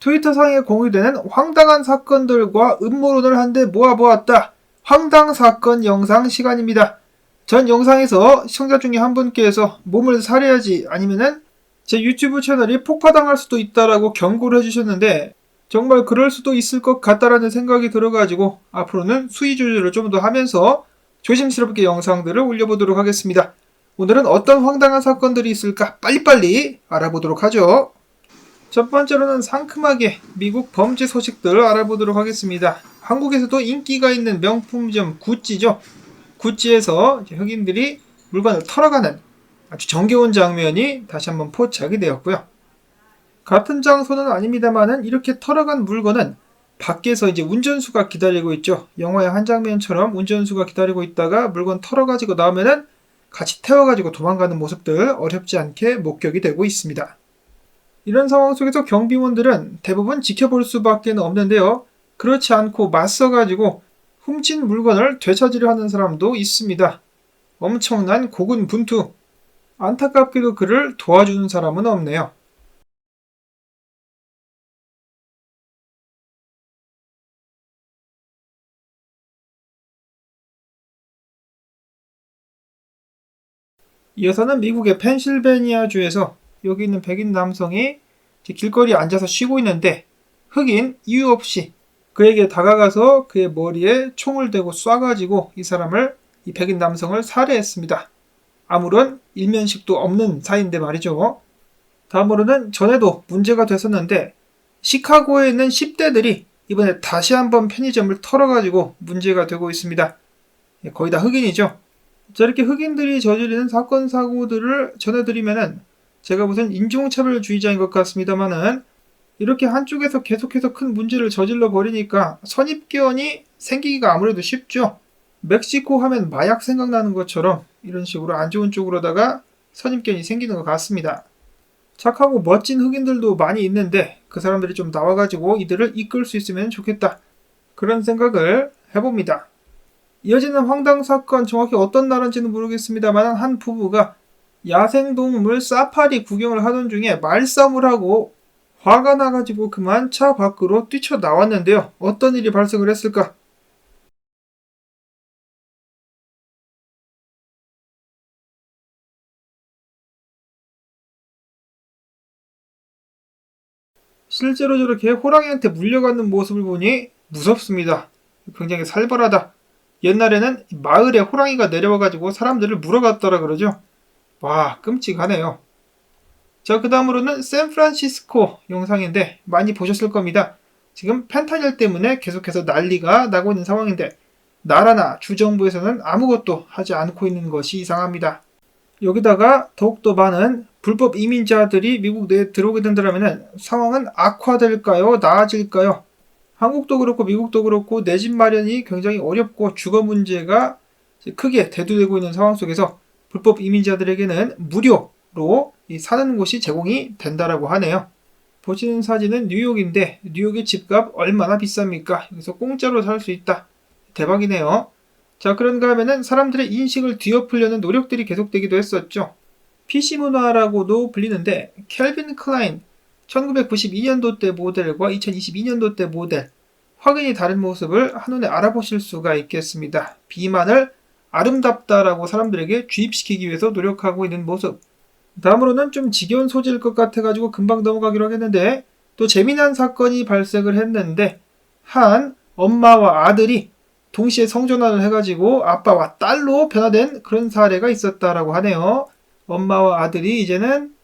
트위터상에 공유되는 황당한 사건들과 음모론을 한데 모아보았다. 황당 사건 영상 시간입니다. 전 영상에서 시청자 중에 한 분께서 몸을 사려야지 아니면은 제 유튜브 채널이 폭파당할 수도 있다라고 경고를 해주셨는데 정말 그럴 수도 있을 것 같다라는 생각이 들어가지고 앞으로는 수위 조절을 좀 더 하면서 조심스럽게 영상들을 올려보도록 하겠습니다. 오늘은 어떤 황당한 사건들이 있을까 빨리빨리 알아보도록 하죠. 첫 번째로는 상큼하게 미국 범죄 소식들을 알아보도록 하겠습니다. 한국에서도 인기가 있는 명품점 구찌죠. 구찌에서 흑인들이 물건을 털어가는 아주 정겨운 장면이 다시 한번 포착이 되었고요. 같은 장소는 아닙니다만은 이렇게 털어간 물건은 밖에서 이제 운전수가 기다리고 있죠. 영화의 한 장면처럼 운전수가 기다리고 있다가 물건 털어가지고 나오면은 같이 태워가지고 도망가는 모습들 어렵지 않게 목격이 되고 있습니다. 이런 상황 속에서 경비원들은 대부분 지켜볼 수밖에 없는데요. 그렇지 않고 맞서가지고 훔친 물건을 되찾으려 하는 사람도 있습니다. 엄청난 고군분투. 안타깝게도 그를 도와주는 사람은 없네요. 이어서는 미국의 펜실베니아주에서 여기 있는 백인 남성이 길거리에 앉아서 쉬고 있는데 흑인 이유 없이 그에게 다가가서 그의 머리에 총을 대고 쏴가지고 이 사람을 이 백인 남성을 살해했습니다. 아무런 일면식도 없는 사이인데 말이죠. 다음으로는 전에도 문제가 됐었는데 시카고에 있는 10대들이 이번에 다시 한번 편의점을 털어가지고 문제가 되고 있습니다. 예, 거의 다 흑인이죠. 저렇게 흑인들이 저지르는 사건 사고들을 전해드리면은 제가 무슨 인종차별주의자인 것 같습니다만은 이렇게 한쪽에서 계속해서 큰 문제를 저질러 버리니까 선입견이 생기기가 아무래도 쉽죠. 멕시코 하면 마약 생각나는 것처럼 이런 식으로 안 좋은 쪽으로다가 선입견이 생기는 것 같습니다. 착하고 멋진 흑인들도 많이 있는데 그 사람들이 좀 나와가지고 이들을 이끌 수 있으면 좋겠다. 그런 생각을 해봅니다. 이어지는 황당 사건 정확히 어떤 나라인지는 모르겠습니다만 한 부부가 야생동물 사파리 구경을 하던 중에 말싸움을 하고 화가 나가지고 그만 차 밖으로 뛰쳐나왔는데요. 어떤 일이 발생을 했을까? 실제로 저렇게 호랑이한테 물려가는 모습을 보니 무섭습니다. 굉장히 살벌하다. 옛날에는 마을에 호랑이가 내려와가지고 사람들을 물어갔더라 그러죠. 와, 끔찍하네요. 자, 그 다음으로는 샌프란시스코 영상인데 많이 보셨을 겁니다. 지금 펜타닐 때문에 계속해서 난리가 나고 있는 상황인데 나라나 주정부에서는 아무것도 하지 않고 있는 것이 이상합니다. 여기다가 더욱더 많은 불법 이민자들이 미국 내에 들어오게 된다면 상황은 악화될까요? 나아질까요? 한국도 그렇고 미국도 그렇고 내 집 마련이 굉장히 어렵고 주거 문제가 크게 대두되고 있는 상황 속에서 불법 이민자들에게는 무료로 사는 곳이 제공이 된다라고 하네요. 보시는 사진은 뉴욕인데 뉴욕의 집값 얼마나 비쌉니까? 여기서 공짜로 살 수 있다. 대박이네요. 자, 그런가 하면은 사람들의 인식을 뒤엎으려는 노력들이 계속되기도 했었죠. PC 문화라고도 불리는데 켈빈 클라인 1992년도 때 모델과 2022년도 때 모델 확연히 다른 모습을 한눈에 알아보실 수가 있겠습니다. 비만을 아름답다라고 사람들에게 주입시키기 위해서 노력하고 있는 모습. 다음으로는 좀 지겨운 소재일 것 같아가지고 금방 넘어가기로 하겠는데 또 재미난 사건이 발생을 했는데 한 엄마와 아들이 동시에 성전환을 해가지고 아빠와 딸로 변화된 그런 사례가 있었다라고 하네요. 엄마와 아들이 이제는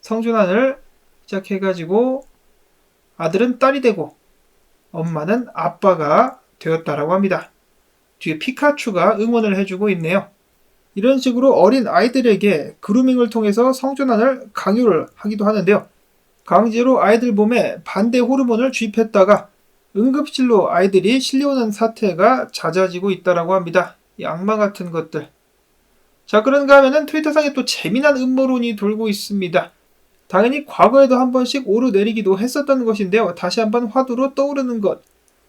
성전환을 시작해가지고 아들은 딸이 되고 엄마는 아빠가 되었다라고 합니다. 뒤에 피카츄가 응원을 해주고 있네요. 이런 식으로 어린 아이들에게 그루밍을 통해서 성전환을 강요를 하기도 하는데요. 강제로 아이들 몸에 반대 호르몬을 주입했다가 응급실로 아이들이 실려오는 사태가 잦아지고 있다라고 합니다. 이 악마 같은 것들. 자, 그런가 하면은 트위터상에 또 재미난 음모론이 돌고 있습니다. 당연히 과거에도 한 번씩 오르내리기도 했었던 것인데요. 다시 한번 화두로 떠오르는 것.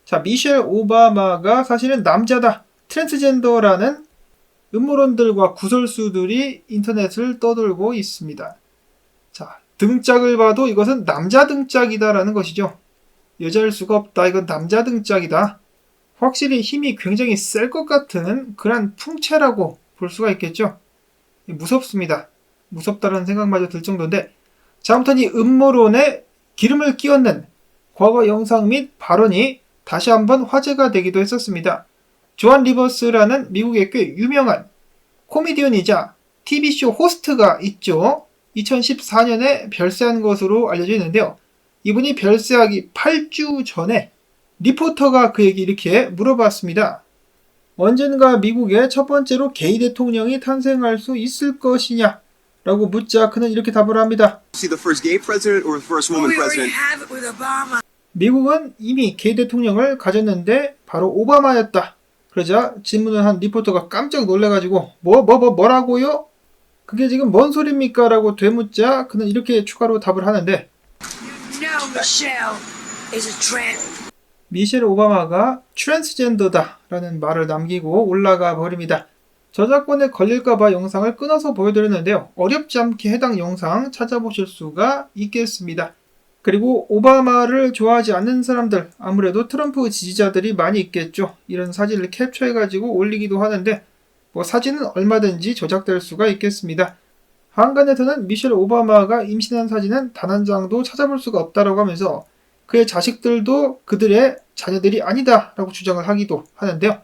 자, 미셸 오바마가 사실은 남자다. 트랜스젠더라는 음모론들과 구설수들이 인터넷을 떠돌고 있습니다. 자, 등짝을 봐도 이것은 남자 등짝이다라는 것이죠. 여자일 수가 없다. 이건 남자 등짝이다. 확실히 힘이 굉장히 셀 것 같은 그런 풍채라고 볼 수가 있겠죠. 무섭습니다. 무섭다는 생각마저 들 정도인데 자, 아무튼 이 음모론에 기름을 끼얹는 과거 영상 및 발언이 다시 한번 화제가 되기도 했었습니다. 조한 리버스라는 미국의 꽤 유명한 코미디언이자 TV쇼 호스트가 있죠. 2014년에 별세한 것으로 알려져 있는데요. 이분이 별세하기 8주 전에 리포터가 그에게 이렇게 물어봤습니다. 언젠가 미국의 첫 번째로 게이 대통령이 탄생할 수 있을 것이냐? 라고 묻자 그는 이렇게 답을 합니다. 미국은 이미 게이 대통령을 가졌는데 바로 오바마였다. 그러자 질문을 한 리포터가 깜짝 놀래가지고 뭐 뭐 뭐 뭐, 라고요 그게 지금 뭔 소리입니까? 라고 되묻자 그는 이렇게 추가로 답을 하는데. 미셸 오바마가 트랜스젠더다 라는 말을 남기고 올라가 버립니다. 저작권에 걸릴까봐 영상을 끊어서 보여드렸는데요. 어렵지 않게 해당 영상 찾아보실 수가 있겠습니다. 그리고 오바마를 좋아하지 않는 사람들, 아무래도 트럼프 지지자들이 많이 있겠죠. 이런 사진을 캡처해가지고 올리기도 하는데, 뭐 사진은 얼마든지 조작될 수가 있겠습니다. 한간에서는 미셸 오바마가 임신한 사진은 단 한 장도 찾아볼 수가 없다라고 하면서 그의 자식들도 그들의 자녀들이 아니다라고 주장을 하기도 하는데요.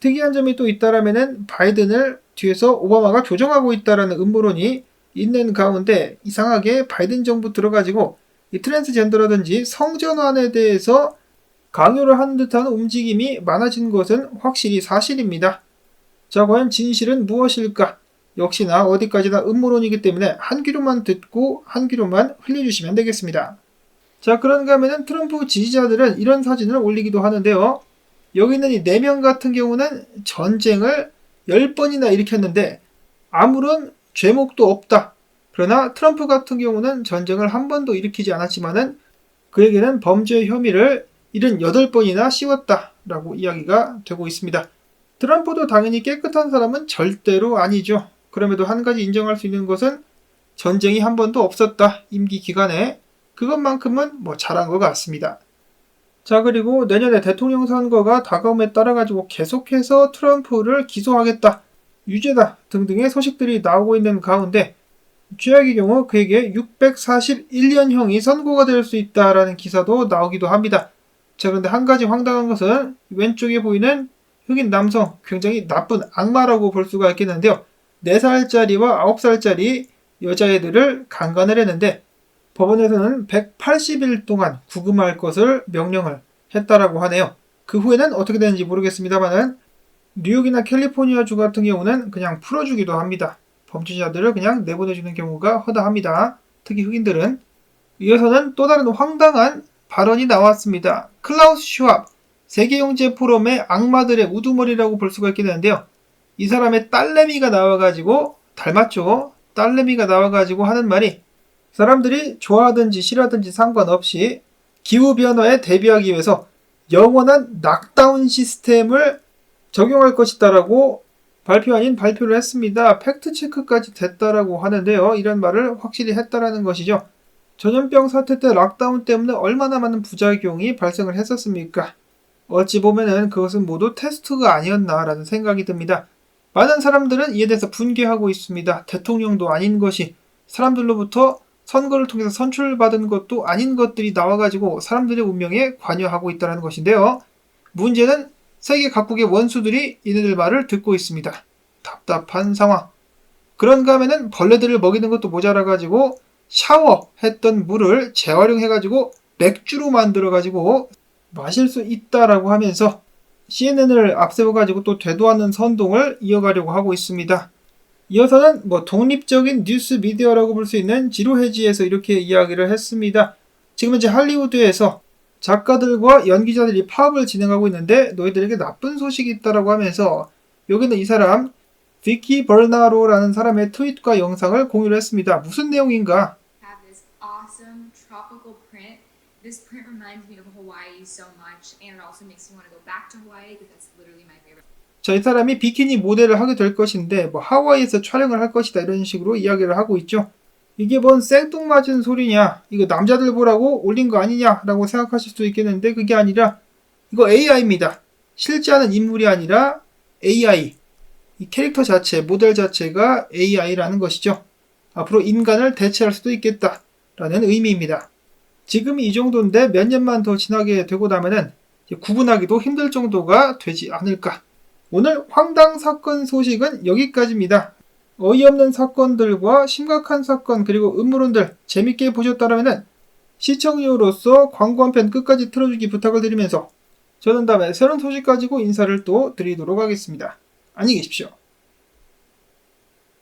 특이한 점이 또 있다라면은 바이든을 뒤에서 오바마가 조정하고 있다라는 음모론이 있는 가운데 이상하게 바이든 정부 들어가지고 이 트랜스젠더라든지 성전환에 대해서 강요를 하는 듯한 움직임이 많아진 것은 확실히 사실입니다. 자, 과연 진실은 무엇일까? 역시나 어디까지나 음모론이기 때문에 한 귀로만 듣고 한 귀로만 흘려주시면 되겠습니다. 자, 그런가 하면은 트럼프 지지자들은 이런 사진을 올리기도 하는데요. 여기 있는 이 4명 같은 경우는 전쟁을 10번이나 일으켰는데 아무런 죄목도 없다. 그러나 트럼프 같은 경우는 전쟁을 한 번도 일으키지 않았지만은 그에게는 범죄 혐의를 78번이나 씌웠다라고 이야기가 되고 있습니다. 트럼프도 당연히 깨끗한 사람은 절대로 아니죠. 그럼에도 한 가지 인정할 수 있는 것은 전쟁이 한 번도 없었다. 임기 기간에 그것만큼은 뭐 잘한 것 같습니다. 자, 그리고 내년에 대통령 선거가 다가옴에 따라 가지고 계속해서 트럼프를 기소하겠다, 유죄다 등등의 소식들이 나오고 있는 가운데 최악의 경우 그에게 641년형이 선고가 될 수 있다라는 기사도 나오기도 합니다. 자, 그런데 한 가지 황당한 것은 왼쪽에 보이는 흑인 남성 굉장히 나쁜 악마라고 볼 수가 있겠는데요. 4살짜리와 9살짜리 여자애들을 강간을 했는데 법원에서는 180일 동안 구금할 것을 명령을 했다라고 하네요. 그 후에는 어떻게 되는지 모르겠습니다만은 뉴욕이나 캘리포니아 주 같은 경우는 그냥 풀어주기도 합니다. 범죄자들을 그냥 내보내주는 경우가 허다합니다. 특히 흑인들은 이어서는 또 다른 황당한 발언이 나왔습니다. 클라우스 슈왑 세계경제 포럼의 악마들의 우두머리라고 볼 수가 있겠는데요. 이 사람의 딸내미가 나와가지고 닮았죠. 딸내미가 나와가지고 하는 말이 사람들이 좋아하든지 싫어하든지 상관없이 기후변화에 대비하기 위해서 영원한 락다운 시스템을 적용할 것이다라고 발표 아닌 발표를 했습니다. 팩트 체크까지 됐다라고 하는데요. 이런 말을 확실히 했다라는 것이죠. 전염병 사태 때 락다운 때문에 얼마나 많은 부작용이 발생을 했었습니까? 어찌 보면은 그것은 모두 테스트가 아니었나라는 생각이 듭니다. 많은 사람들은 이에 대해서 분개하고 있습니다. 대통령도 아닌 것이 사람들로부터 선거를 통해서 선출받은 것도 아닌 것들이 나와가지고 사람들의 운명에 관여하고 있다는 것인데요. 문제는 세계 각국의 원수들이 이네들 말을 듣고 있습니다. 답답한 상황. 그런가 하면은 벌레들을 먹이는 것도 모자라 가지고 샤워했던 물을 재활용해 가지고 맥주로 만들어 가지고 마실 수 있다라고 하면서 CNN을 앞세워 가지고 또 되도 않는 선동을 이어가려고 하고 있습니다. 이어서는 뭐 독립적인 뉴스 미디어라고 볼 수 있는 지루해지에서 이렇게 이야기를 했습니다. 지금 현재 할리우드에서 작가들과 연기자들이 파업을 진행하고 있는데 너희들에게 나쁜 소식이 있다라고 하면서 여기는 이 사람 비키 버나로라는 사람의 트윗과 영상을 공유를 했습니다. 무슨 내용인가? this awesome tropical print. This print reminds me of Hawaii so much, and it also makes me want to go back to Hawaii because that's literally my favorite. 자, 이 사람이 비키니 모델을 하게 될 것인데 뭐 하와이에서 촬영을 할 것이다 이런 식으로 이야기를 하고 있죠. 이게 뭔 생뚱맞은 소리냐? 이거 남자들 보라고 올린 거 아니냐라고 생각하실 수도 있겠는데 그게 아니라 이거 AI입니다. 실제 하는 인물이 아니라 AI. 이 캐릭터 자체, 모델 자체가 AI라는 것이죠. 앞으로 인간을 대체할 수도 있겠다라는 의미입니다. 지금 이 정도인데 몇 년만 더 지나게 되고 나면은 구분하기도 힘들 정도가 되지 않을까. 오늘 황당 사건 소식은 여기까지입니다. 어이없는 사건들과 심각한 사건 그리고 음모론들 재밌게 보셨다면 시청료로서 광고 한 편 끝까지 틀어주기 부탁을 드리면서 저는 다음에 새로운 소식 가지고 인사를 또 드리도록 하겠습니다. 안녕히 계십시오.